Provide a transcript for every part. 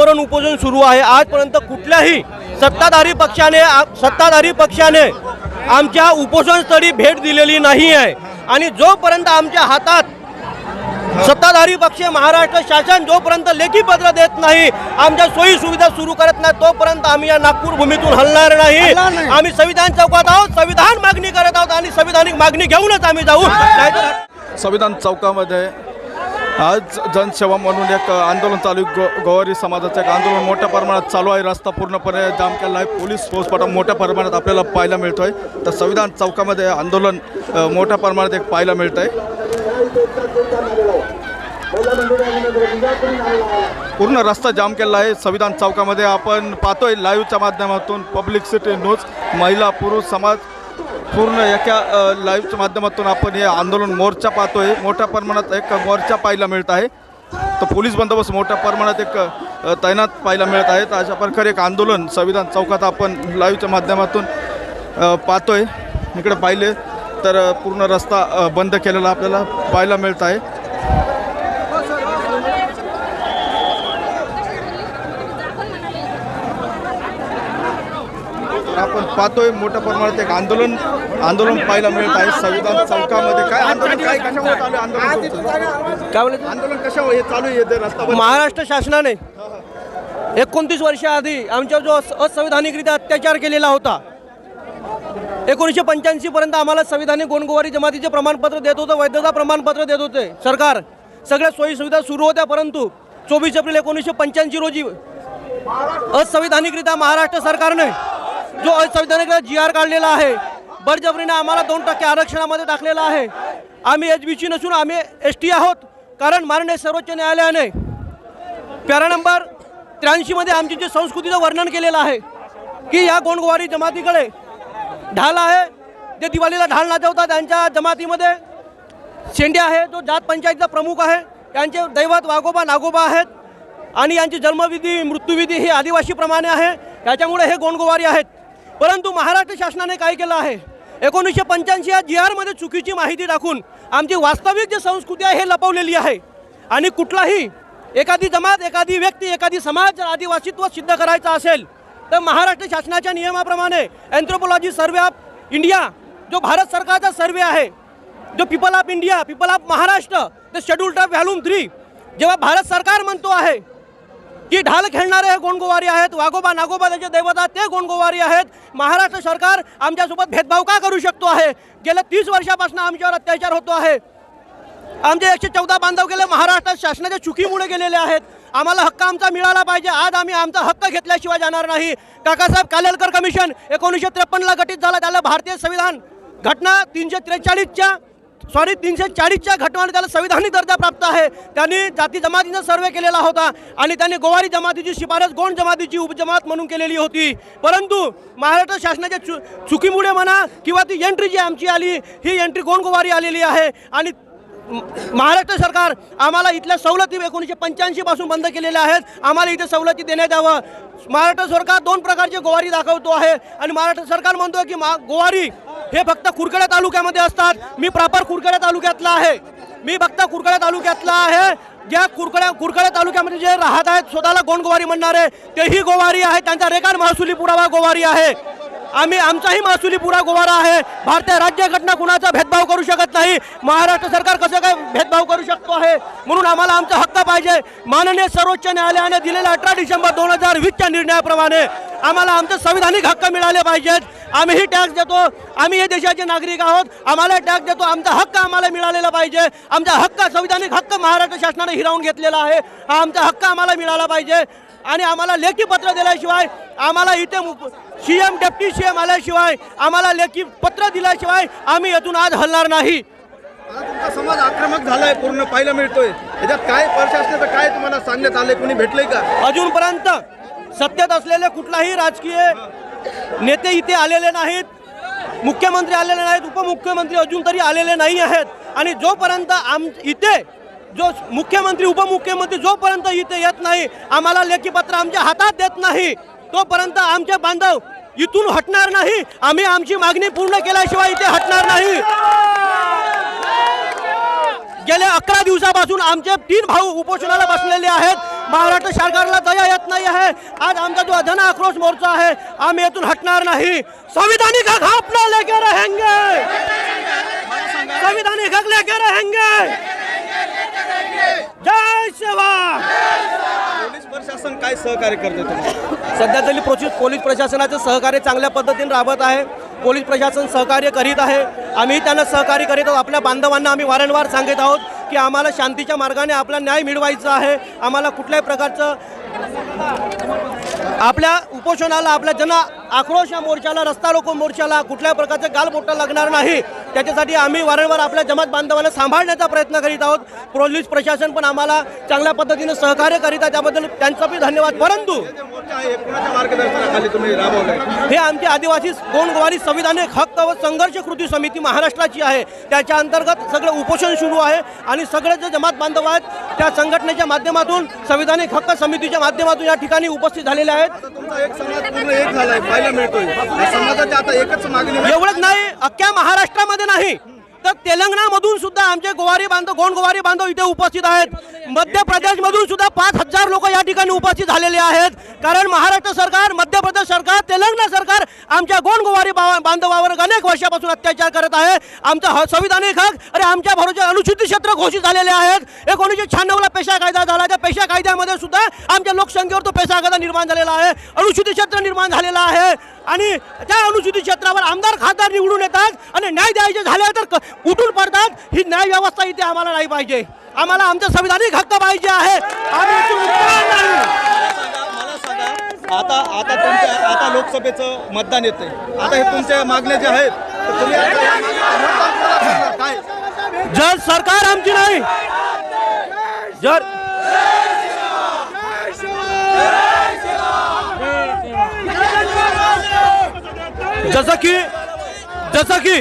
आमरण उपोषण सुरू आहे. आजपर्यंत कुठल्याही सत्ताधारी पक्षाने सत्ताधारी पक्षाने आमच्या उपोषणस्थळी भेट दिलेली नाही आहे आणि जोपर्यंत आमच्या हातात सत्ताधारी पक्ष महाराष्ट्र शासन जोपर्यंत लेखी पत्र देत नाही आमच्या सोयी सुविधा सुरू करत नाही तोपर्यंत आम्ही या नागपूर भूमीतून हलणार नाही. आम्ही संविधान चौकात आहोत संविधान मागणी करत आहोत आणि संविधानिक मागणी घेऊनच आम्ही जाऊ. संविधान चौकामध्ये आज जनसेवा म्हणून एक आंदोलन चालू आहे. गो गोवारी समाजाचं एक आंदोलन मोठ्या प्रमाणात चालू आहे. रस्ता पूर्णपणे जाम केला आहे. पोलीस फौजफाटा मोठ्या प्रमाणात आपल्याला पाहायला मिळतो आहे तर संविधान चौकामध्ये आंदोलन मोठ्या प्रमाणात एक पाहायला मिळतं आहे पूर्ण रस्ता जाम केला आहे. संविधान चौकामध्ये आपण पाहतोय लाईव्हच्या माध्यमातून पब्लिक सिटी न्यूज महिला पुरुष समाज पूर्ण एका लाईव्हच्या माध्यमातून आपण हे आंदोलन मोर्चा पाहतोय. मोठ्या प्रमाणात एक मोर्चा पाहायला मिळत आहे. तर पोलीस बंदोबस्त मोठ्या प्रमाणात एक तैनात पाहायला मिळत आहे. अशा प्रकारे एक आंदोलन संविधान चौकात आपण लाईव्हच्या माध्यमातून पाहतोय. इकडे पाहिले तर पूर्ण रस्ता बंद केलेला आपल्याला पाहायला मिळत आहे. आपण पाहतोय मोठ्या प्रमाणात एक आंदोलन आंदोलन पाहायला मिळत आहे. संविधान चौकामध्ये काय आंदोलन काय कशामुळे चालू आहे आंदोलन? काय बोलत आंदोलन कशामुळे हे चालू आहे? ते रस्ता बंद- महाराष्ट्र शासनाने एकोणतीस वर्षाआधी आमच्यावर जो अस- असंविधानिकरित्या अत्याचार केलेला होता एकोणीसशे पंच्याऐंशी पर्यंत आम्हाला संविधानिक गोणगोवारी जमातीचे प्रमाणपत्र देत होतं वैधता प्रमाणपत्र देत होते. सरकार सगळ्या सोयी सुविधा सुरू होत्या परंतु चोवीस एप्रिल एकोणीसशे पंच्याऐंशी रोजी असंविधानिकरित्या महाराष्ट्र सरकारने जो असंविधानिक जी आर काढलेला आहे बळजबरीने आम्हाला दोन टक्के आरक्षणामध्ये टाकलेला आहे. आम्ही एच बी सी नसून आम्ही एस टी आहोत कारण माननीय सर्वोच्च न्यायालयाने पॅरा नंबर त्र्याऐंशीमध्ये आमची जे संस्कृतीचं वर्णन केलेलं आहे की या गोंडगोवारी जमातीकडे ढाल आहे. जे दिवाळीला ढाल नाचवतात त्यांच्या जमातीमध्ये शेंडे आहे जो जात पंचायतीचा प्रमुख आहे त्यांचे दैवत वाघोबा नागोबा आहेत आणि यांची जन्मविधी मृत्यूविधी ही आदिवासीप्रमाणे आहे. त्याच्यामुळे हे गोंडगोवारी आहेत. परंतु महाराष्ट्र शासनाने काय केलं आहे? एकोणीसशे पंच्याऐंशी या जी आरमध्ये चुकीची माहिती टाकून आमची वास्तविक जी संस्कृती आहे हे लपवलेली आहे. आणि कुठलाही एखादी जमात एखादी व्यक्ती एखादी समाज जर आदिवासीत्व सिद्ध करायचं असेल तर महाराष्ट्र शासनाच्या नियमाप्रमाणे अँथ्रोपॉलॉजी सर्वे ऑफ इंडिया जो भारत सरकारचा सर्वे आहे जो people of India people of Maharashtra the schedule of volume three जेव्हा भारत सरकार म्हणतो आहे की ढाल खेळणारे हे गोंडगोवारी आहेत वाघोबा नागोबा त्याचे दैवता ते गोंडगोवारी आहेत. महाराष्ट्र सरकार आमच्यासोबत भेदभाव का करू शकतो आहे? गेल्या तीस वर्षापासून आमच्यावर अत्याचार होतो आहे. आमचे एकशे चौदा बांधव गेले महाराष्ट्र शासनाच्या चुकीमुळे गेलेले आहेत. आम्हाला हक्क आमचा मिळाला पाहिजे आज आम्ही आमचा हक्क घेतल्याशिवाय जाणार नाही. काकासाहेब कालेलकर कमिशन एकोणीसशे त्रेपन्नला गठीत झाला त्याला भारतीय संविधान घटना तीनशे त्रेचाळीसच्या सॉरी तीनशे चाळीसच्या घटनाने त्याला संविधानिक दर्जा प्राप्त आहे. त्यांनी जाती जमातीचा सर्वे केलेला होता आणि त्यांनी गोवारी जमातीची शिफारस गोंड जमातीची उपजमात म्हणून केलेली होती. परंतु महाराष्ट्र शासनाच्या चु चुकीमुळे म्हणा किंवा ती एंट्री जी आमची आली ही एंट्री गोंड गोवारी आलेली आहे. आणि महाराष्ट्र सरकार आम्हाला इथल्या सवलती एकोणीसशे पंच्याऐंशीपासून बंद केलेल्या आहेत. आम्हाला इथे सवलती देण्यात यावं. महाराष्ट्र सरकार दोन प्रकारचे गोवारी दाखवतो आहे. आणि महाराष्ट्र सरकार म्हणतो की मा गोवारी हे फक्त कुरखेडा तालुक्यामध्ये असतात. मी प्रॉपर कुरखेडा तालुक्यातला आहे. मी फक्त कुरखेडा तालुक्यातला आहे. ज्या कुरकड्या कुरकड्या तालुक्यामध्ये जे राहत आहेत स्वतःला गोंडगोवारी म्हणणारे तेही गोवारी आहे. त्यांचा रेकार्ड महसुली पुरावा गोवारी आहे. आम्ही आमचाही महसुली पुरा गोवारा आहे. भारतीय राज्यघटना कुणाचा भेदभाव करू शकत नाही? महाराष्ट्र सरकार कसं काय भेदभाव करू शकतो आहे? म्हणून आम्हाला आमचा हक्क पाहिजे. माननीय सर्वोच्च न्यायालयाने दिलेल्या अठरा डिसेंबर दोन हजार वीसच्या निर्णयाप्रमाणे आम्हाला आमचे संविधानिक हक्क मिळाले पाहिजेत. आम्हीही टॅक्स देतो. आम्ही हे देशाचे नागरिक आहोत. आम्हाला टॅक्स देतो. आमचा हक्क आम्हाला मिळालेला पाहिजे. आमचा हक्क संविधानिक हक्क महाराष्ट्र शासनाने हिरावून घेतलेला आहे. हा आमचा हक्क आम्हाला मिळाला पाहिजे. आणि आम्हाला लेखी पत्र दिल्याशिवाय आम्हाला इथे C M deputy C M आल्याशिवाय आम्हाला लेखी पत्र दिल्याशिवाय आम्ही येथून आज हलणार नाही. समाज आक्रमक झालाय पूर्ण पाहायला मिळतोय. याच्यात काय प्रशासनाचं काय तुम्हाला सांगण्यात आलंय? कोणी भेटलंय का? अजूनपर्यंत सत्तेत असलेले कुठलाही राजकीय नेते इथे आलेले नाहीत मुख्यमंत्री आलेले नाहीत उपमुख्यमंत्री अजून तरी आलेले नाही आहेत. आणि जोपर्यंत आम इथे जो मुख्यमंत्री उपमुख्यमंत्री जोपर्यंत इथे येत नाही आम्हाला लेखीपत्र आमच्या हातात देत नाही तोपर्यंत आमचे बांधव इथून हटणार नाही. आम्ही आमची मागणी पूर्ण केल्याशिवाय इथे हटणार नाही. गेल्या अकरा दिवसापासून आमचे तीन भाऊ उपोषणाला बसलेले आहेत. महाराष्ट्र सरकारला दया येत नाही आहे. आज आमचा जो अधना आक्रोश मोर्चा आहे आम्ही येथून हटणार नाही. संविधानिक हक हम अपना लेके रहेंगे. संविधानिक हक लेके रहेंगे. जय सेवा पोलीस प्रशासन काय सहकार्य करते तुम्हाला? सध्या तरी प्रोचित पोलीस प्रशासनाचं सहकार्य चांगल्या पद्धतीने राबत आहे. पोलीस प्रशासन सहकार्य करीत आहे. आम्ही त्यांना सहकार्य करीत आहोत. आपल्या बांधवांना आम्ही वारंवार सांगत आहोत की आम्हाला शांतीच्या मार्गाने आपला न्याय मिळवायचा आहे. आम्हाला कुठल्याही प्रकारचं आपल्या उपोषणाला आपल्या जन आक्रोश या मोर्चाला रस्ता रोको मोर्चाला कुठल्या प्रकारचं गालबोटं लागणार नाही. त्याच्यासाठी आम्ही वारंवार आपल्या जमात बांधवांना सांभाळण्याचा प्रयत्न करीत आहोत. पोलीस प्रशासन पण आम्हाला चांगल्या पद्धतीने सहकार्य करीत आहे. त्याबद्दल त्यांचं बी धन्यवाद. परंतु तुम्ही हे आमचे आदिवासी गोंडगोवारी संविधानिक हक्क व संघर्ष कृती समिती महाराष्ट्राची आहे. त्याच्या अंतर्गत सगळं उपोषण सुरू आहे आणि सगळे जे जमात बांधव आहेत त्या संघटनेच्या माध्यमातून संविधानिक हक्क समितीच्या माध्यमातून या ठिकाणी उपस्थित झालेले आहेत. एवढंच नाही अख्ख्या महाराष्ट्रामध्ये नाही. तर तेलंगणामधून सुद्धा आमचे गोवारी बांधव गोंड गोवारी बांधव इथे उपस्थित आहेत. मध्य प्रदेशमधून सुद्धा पाच हजार लोक या ठिकाणी उपस्थित झालेले आहेत. कारण महाराष्ट्र सरकार मध्य प्रदेश सरकार तेलंगणा सरकार आमच्या गोंड गोवारी बा- बांधवावर अनेक वर्षापासून अत्याचार करत आहे. आमचा संविधानिक हक अरे आमच्या भरोच्या अनुसूचित क्षेत्र घोषित झालेले आहेत. एकोणीसशे शहाण्णवला पेशा कायदा झाला. त्या पेशा कायद्यामध्ये सुद्धा आमच्या लोकसंख्येवर तो पेशा कायदा निर्माण झालेला आहे. अनुसूचित क्षेत्र निर्माण झालेला आहे. आणि त्या अनुसूचित क्षेत्रावर आमदार खासदार निवडून येतात. न्याय द्यायचे झाले तर उठून पडतात. ही न्याय व्यवस्था इथे आम्हाला नाही पाहिजे. आम्हाला आमचा संविधानिक हक्क पाहिजे आहे. आता आता तुमच्या आता लोकसभेचं मतदान येते आता हे तुमच्या मागण्या ज्या आहेत जर सरकार आमची नाही जर जसं की जसं की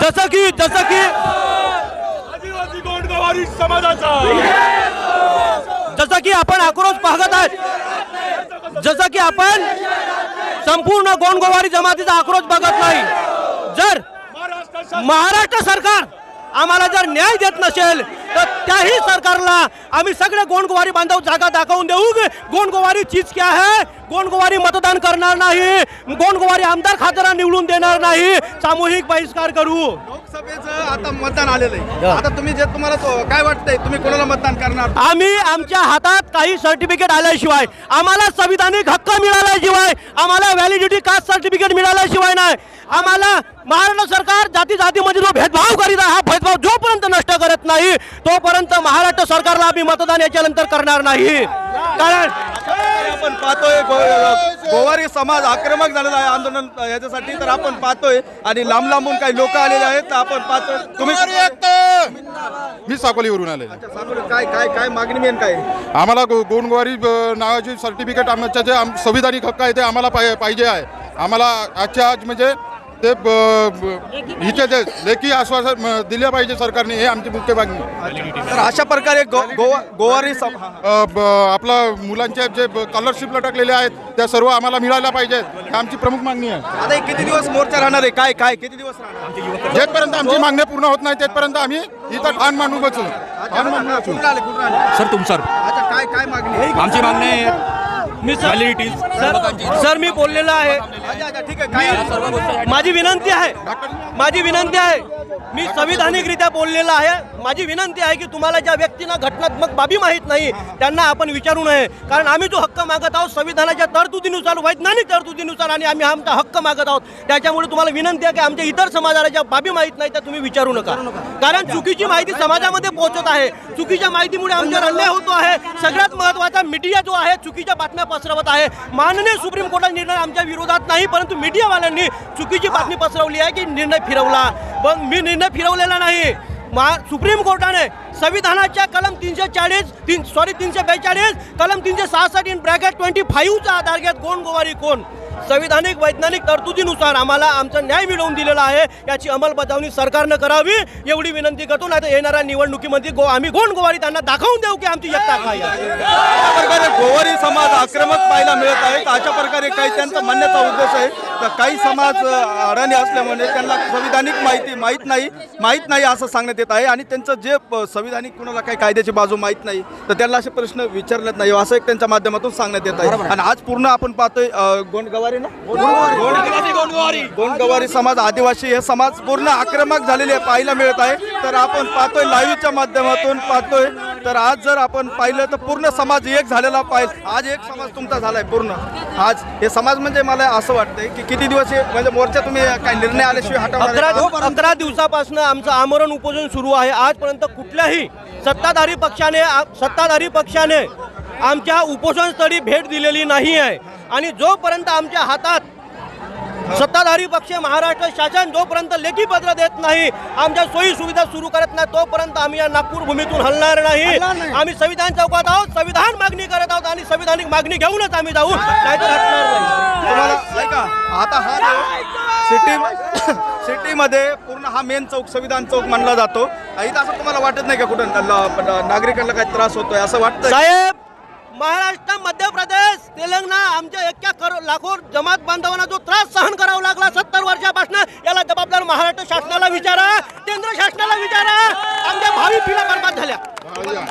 जसं की जसं की आदिवासी गोंडगावारी समाजाचा. जसं की आपण आक्रोश पाहत आहात. जसं की आपण संपूर्ण गोंडगोवारी जमातीचा आक्रोश बघत नाही. जर महाराष्ट्र महाराष्ट्र सरकार आम्हाला जर न्याय देत नसेल तर त्याही सरकारला आम्ही सगळे गोंडगोवारी बांधव जागा दाखवून देऊ. गोंडगोवारी चीज क्या है? गोंडगोवारी मतदान करणार नाही. गोंडगोवारी आमदार खासदार निवडून देणार नाही. सामूहिक बहिष्कार करू. लोकसभेचं आता मतदान आलेलं आहे. आता तुम्ही जे तुम्हाला काय वाटतंय? तुम्ही कोणाला मतदान करणार? आम्ही आमच्या हातात काही सर्टिफिकेट आल्याशिवाय आम्हाला संविधानिक हक्क मिळाल्याशिवाय आम्हाला व्हॅलिडिटी कास्ट सर्टिफिकेट मिळाल्याशिवाय नाही. आम्हाला महाराष्ट्र सरकार जाती जातीमध्ये जो भेदभाव करीत आहे हा भेदभाव जोपर्यंत नष्ट करत नाही तोपर्यंत महाराष्ट्र सरकारला आम्ही मतदान याच्यानंतर करणार नाही. कारण आपण पाहतोय गो- गोवारी समाज आक्रमक झालेला आहे आंदोलन याच्यासाठी तर आपण पाहतोय आणि लांब लांबून काही लोक आलेले आहेत तर आपण पाहतोय. तुम्ही मी साकोलीवरून आले काय काय काय मागणी मेन काय? आम्हाला गो गोंडगोवारी नावाची सर्टिफिकेट आमच्या जे संविधानिक हक्क आहे ते आम्हाला पाहि- पाहिजे आहे. आम्हाला आजच्या आज म्हणजे ते ब- ब- हिचे जे लेखी आश्वासन दिले पाहिजे सरकारने हे आमची मुख्य मागणी. तर अशा प्रकारे गो- गोवा गोवारी आपला मुलांचे जे स्कॉलरशिप लटकलेले आहेत त्या सर्व आम्हाला मिळायला पाहिजेत ही आमची प्रमुख मागणी आहे. आता किती दिवस मोर्चा राहणार आहे? काय काय किती दिवस राहणार जेथपर्यंत आमची मागण्या पूर्ण होत नाही तेथपर्यंत आम्ही इथं ठाण मांडून बसू. ठाण सर अच्छा काय काय मागणी? आमची मागणी आहे मी सर व्हॅलिडिटी सर सर मी बोललेलो ठीक आहे? माझी विनंती आहे. माझी विनंती आहे. मी संविधानिकरित्या बोललेला आहे. माझी विनंती आहे की तुम्हाला ज्या व्यक्तींना घटनात्मक बाबी माहीत नाही त्यांना आपण विचारू नये. कारण आम्ही जो हक्क मागत आहोत संविधानाच्या तरतुदीनुसार वैज्ञानिक तरतुदीनुसार आणि आम्ही आमचा हक्क मागत आहोत. त्याच्यामुळे तुम्हाला विनंती आहे की आमच्या इतर समाजाला ज्या बाबी माहीत नाही त्या तुम्ही विचारू नका. कारण चुकीची माहिती समाजामध्ये पोहोचत आहे. चुकीच्या माहितीमुळे आमच्यावर अन्याय होतो आहे. सगळ्यात महत्त्वाचा मीडिया जो आहे चुकीच्या बातम्या पसरवत आहे. माननीय सुप्रीम कोर्टाचा निर्णय आमच्या विरोधात नाही परंतु मीडियावाल्यांनी चुकीची बातमी पसरवली आहे की निर्णय फिरवला. पण मी निर्णय फिरवलेला नाही. मा सुप्रीम कोर्टाने संविधानाच्या कलम तीनशे चाळीस तीन सॉरी तीनशे बेचाळीस कलम तीनशे सहासष्ट इन ब्रॅकेट ट्वेंटी फाईव्हचा आधार घेत कोण गोवारी कोण? संविधानिक वैज्ञानिक तरतुदीनुसार आम्हाला आमचा न्याय मिळवून दिलेला आहे. याची अंमलबजावणी सरकारनं करावी. एवढी विनंती करतो नाही तर येणाऱ्या निवडणुकीमध्ये गो आम्ही गोंड गोवारी त्यांना दाखवून देऊ की आमची एकता काय प्रकारे गोवारी समाज आक्रमक पाहायला मिळत आहे. अशा प्रकारे काही त्यांचा म्हणण्याचा उद्देश आहे. तर काही समाज अडाणी असल्यामुळे त्यांना संविधानिक माहिती माहीत नाही माहीत नाही असं सांगण्यात येत आहे. आणि त्यांचं जे संविधानिक कुणाला काही कायद्याची बाजू माहीत नाही तर त्यांना असे प्रश्न विचारलेत नाही असं एक त्यांच्या माध्यमातून सांगण्यात येत आहे. आणि आज पूर्ण आपण पाहतोय अ, गोंडगवारी ना? गोंडगवारी. गोंडगवारी समाज आदिवासी हे समाज पूर्ण आक्रमक झालेले पाहायला मिळत आहे. तर आपण पाहतोय लाईव्हच्या माध्यमातून पाहतोय. तर आज जर आपण पाहिलं तर पूर्ण समाज एक झालेला पाहिजे आज एक समाज तुमचा झालाय पूर्ण. आज हे समाज म्हणजे मला असं वाटतंय की किती दिवस हे म्हणजे मोर्चा तुम्ही काही निर्णय आल्याशिवाय हटवणार? अकरा दिवसापासून आमचं आमरण उपोषण सुरू आहे. आजपर्यंत कुठल्याही सत्ताधारी पक्षाने आ- सत्ताधारी पक्षाने आमच्या उपोषणस्थळी भेट दिलेली नाही आहे आणि जोपर्यंत आमच्या हातात सत्ताधारी पक्ष महाराष्ट्र शासन जोपर्यंत लेखी पत्र देत नाही आमच्या सोयी सुविधा सुरू करत नाही तोपर्यंत आम्ही या नागपूर भूमीतून हलणार नाही. आम्ही संविधान चौकात आहोत संविधान मागणी करत आहोत आणि संविधानिक मागणी घेऊनच आम्ही जाऊ. नाहीतर हटणार नाही. तुम्हाला ऐका आता हा सिटी सिटीमध्ये पूर्ण हा मेन चौक संविधान चौक मानला जातो. इथं असं तुम्हाला वाटत नाही का कुठं नागरिकांना काही त्रास होतोय? असं वाटतं साहेब महाराष्ट्र मध्य प्रदेश तेलंगणा आमच्या एक्या करो लाखो जमात बांधवांना जो त्रास सहन करावा लागला सत्तर वर्षापासून याला जबाबदार महाराष्ट्र शासनाला विचारा केंद्र शासनाला विचारा. आमच्या भावी पिढ्या बर्बाद झाल्या.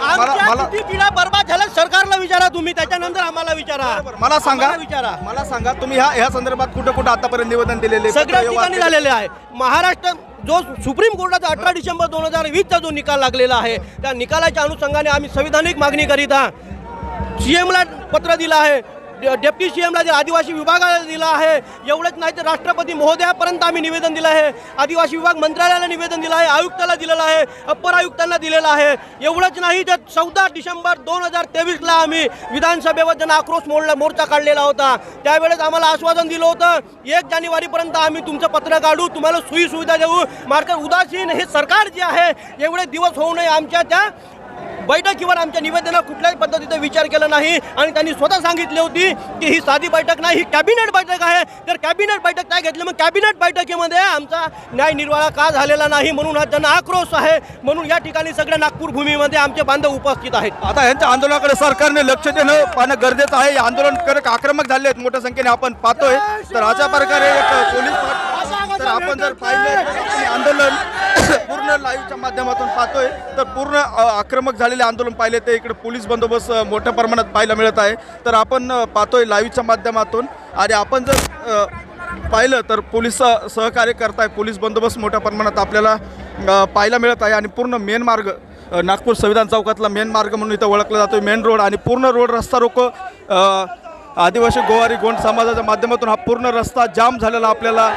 आमच्या पिढ्या बर्बाद झाल्या सरकारला विचारा तुम्ही त्याच्यानंतर आम्हाला विचारा. मला सांगा विचारा. मला सांगा तुम्ही ह्या ह्या संदर्भात कुठं कुठं आतापर्यंत निवेदन दिलेले सगळ्या ठिकाणी? झालेले आहे. महाराष्ट्र जो सुप्रीम कोर्टाचा अठरा डिसेंबर दोन हजार वीसचा जो निकाल लागलेला आहे त्या निकालाच्या अनुषंगाने आम्ही संविधानिक मागणी करीत आहोत. सीएमला पत्र दिलं आहे. डे- डेप्टी सीएमला जे आदिवासी विभागाला दिलं आहे एवढंच नाही तर राष्ट्रपती महोदयापर्यंत आम्ही निवेदन दिलं आहे. आदिवासी विभाग मंत्रालयाला निवेदन दिलं आहे आयुक्ताला दिलेलं आहे अप्पर आयुक्तांना दिलेलं आहे. एवढंच नाही तर चौदा डिसेंबर दोन हजार तेवीसला आम्ही विधानसभेवर जन आक्रोश मोडला मोर्चा काढलेला होता त्यावेळेस आम्हाला आश्वासन दिलं होतं एक जानेवारीपर्यंत आम्ही तुमचं पत्र काढू तुम्हाला सुई सुविधा देऊ. मार्ग उदासीन हे सरकार जे आहे एवढे दिवस होऊ नये आमच्या त्या बैठकीवर आमच्या निवेदनात कुठल्याही पद्धतीचा विचार केला नाही आणि त्यांनी स्वतः सांगितली होती की ही साधी बैठक नाही ही कॅबिनेट बैठक आहे. तर कॅबिनेट बैठक काय घेतली मग कॅबिनेट बैठकीमध्ये आमचा न्याय निर्वाळा का झालेला नाही म्हणून हा जन आक्रोश आहे. म्हणून या ठिकाणी सगळ्या नागपूर भूमीमध्ये आमचे बांधव उपस्थित आहेत. आता यांच्या आंदोलनाकडे सरकारने लक्ष देणं पाहणं गरजेचं आहे. हे आंदोलनकारक आक्रमक झाले आहेत मोठ्या संख्येने आपण पाहतोय. तर अशा प्रकारे एक पोलीस आपण जर पाहिलं आंदोलन पूर्ण लाईव्हच्या माध्यमातून पाहतोय. तर पूर्ण आक्रमक झालेले आंदोलन पाहिले ते इकडे पोलीस बंदोबस्त मोठ्या प्रमाणात पाहायला मिळत आहे. तर आपण पाहतोय लाईव्हच्या माध्यमातून. आणि आपण जर पाहिलं तर पोलीस सहकार्य करताय पोलीस बंदोबस्त मोठ्या प्रमाणात आपल्याला पाहायला मिळत आहे. आणि पूर्ण मेन मार्ग नागपूर संविधान चौकातला मेन मार्ग म्हणून इथं ओळखला जातो मेन रोड. आणि पूर्ण रोड रस्ता रोको आदिवासी गोवारी गोंड समाजाच्या माध्यमातून हा पूर्ण रस्ता जाम झालेला आपल्याला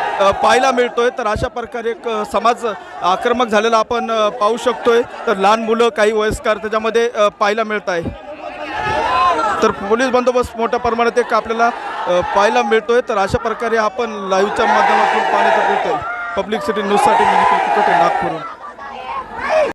पाहायला मिळतोय. तर अशा प्रकारे एक समाज आक्रमक झालेला आपण पाहू शकतोय. तर लहान मुलं काही वयस्कर त्याच्यामध्ये पाहायला मिळत आहे. तर पोलीस बंदोबस्त मोठ्या प्रमाणात एक आपल्याला पाहायला मिळतोय. तर अशा प्रकारे आपण लाईव्हच्या माध्यमातून पाहण्याचा प्रयत्न पब्लिक सिटी न्यूजसाठी मी नागपूर